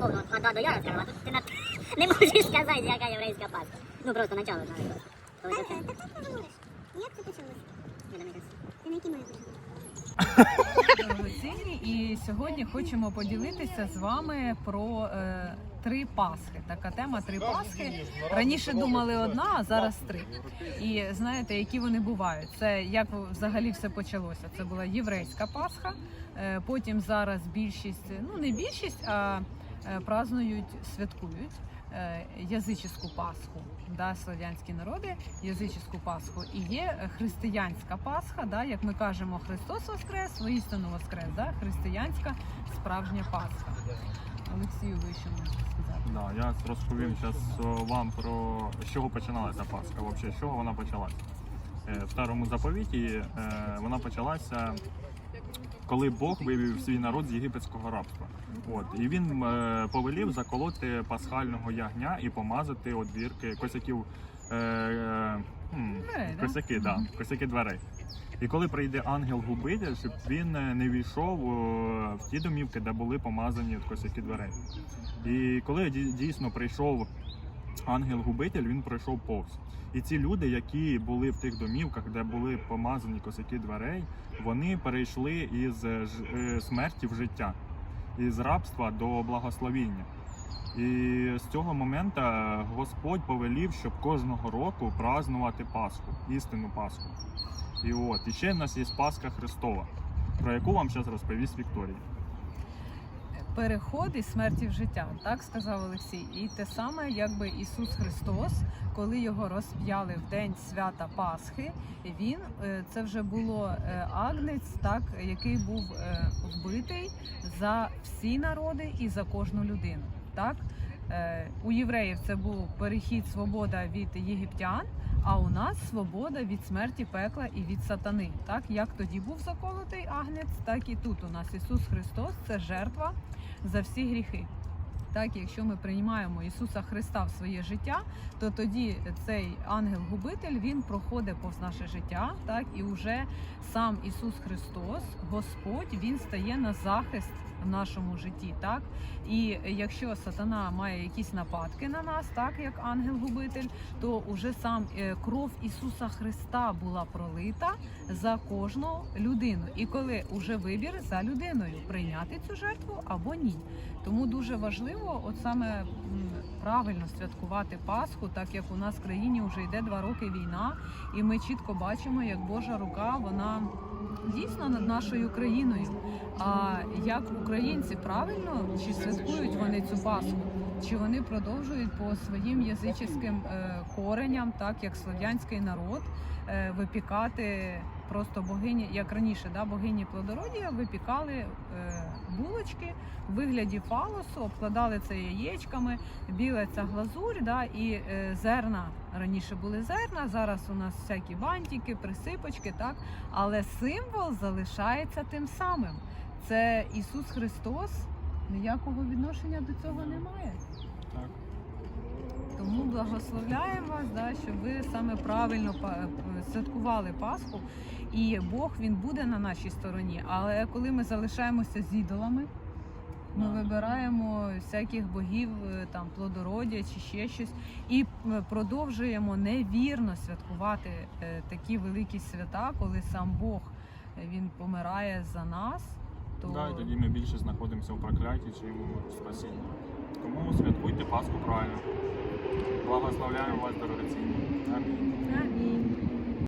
повного хада до яра сказала, ти на... не можеш сказати, яка єврейська Пасха. Ну просто начало. Коли це- Так як ти говориш? Як це почалося? Я не знаю. Ти на якій мові почав? І сьогодні хочемо поділитися з вами про е, три Пасхи. Така тема три Пасхи. Раніше думали одна, а зараз три. І знаєте, які вони бувають? Це як взагалі все почалося? Це була єврейська Пасха. е, Потім зараз більшість, ну не більшість, а празднують, святкують. е, Язичську Пасху, да, слов'янські народи, язичську Пасху, і є е, християнська Пасха, да, як ми кажемо, Христос Воскрес, воістину Воскрес, да, християнська справжня Пасха. Олексію, ви що можете сказати? Да, я розповім зараз вам про з чого починалася Пасха. Взагалі, з чого вона почалася. Е, В старому заповіті е, вона почалася, коли Бог вивів свій народ з єгипетського рабства. От і він е, повелів заколоти пасхального ягня і помазати одвірки косяків. Е, е, м, Дверей, да? косяки, да, косяки дверей. І коли прийде ангел-губитель, щоб він е, не війшов е, в ті домівки, де були помазані от косяки дверей. І коли дій- дійсно прийшов ангел-губитель, він пройшов повз. І ці люди, які були в тих домівках, де були помазані косяки дверей, вони перейшли із е, е, смерті в життя, із рабства до благословіння. І з цього моменту Господь повелів, щоб кожного року празнувати Пасху, істинну Пасху. І от, і ще в нас є Пасха Христова, про яку вам зараз розповість Вікторія. Переход із смерті в життя, так сказав Олексій. І те саме, якби Ісус Христос, коли його розп'яли в день свята Пасхи, він е, це вже було е, агнець, так який був е, вбитий за всі народи і за кожну людину. Так у євреїв це був перехід свобода від єгиптян. А у нас свобода від смерті пекла і від сатани. Так як тоді був заколотий агнець, так і тут у нас Ісус Христос це жертва за всі гріхи. Так, якщо ми приймаємо Ісуса Христа в своє життя, то тоді цей ангел-губитель він проходить повз наше життя, так і вже сам Ісус Христос, Господь, він стає на захист в нашому житті. Так і якщо сатана має якісь нападки на нас, так як ангел-губитель, то уже сам е, кров Ісуса Христа була пролита за кожну людину. І коли уже вибір за людиною прийняти цю жертву або ні. Тому дуже важливо, от саме правильно святкувати Пасху, так як у нас в країні вже йде два роки війна, і ми чітко бачимо, як Божа рука вона дійсно над нашою країною. А як українці правильно чи святкують вони цю Пасху? Чи вони продовжують по своїм язичським коренням, кореням, так як слов'янський народ, е, випікати просто богині, як раніше, да, богині плодородія, випікали булочки в вигляді фалосу, обкладали це яєчками, біла ця глазурь, да, і е, зерна. Раніше були зерна, зараз у нас всякі бантики, присипочки, так, але символ залишається тим самим. Це Ісус Христос. Ніякого відношення до цього немає. Так. Тому благословляємо вас, да, щоб ви саме правильно па- святкували Пасху, і Бог він буде на нашій стороні. Але коли ми залишаємося з ідолами, ми вибираємо всяких богів, е, там плодородя чи ще щось, і е, продовжуємо невірно святкувати е, такі великі свята, коли сам Бог е, він помирає за нас то да, і тоді ми більше знаходимося у прокляті чи у спасінні. Тому святкуйте Пасху правильно. Благословляю вас, дорогоцінні. Амінь. Амінь.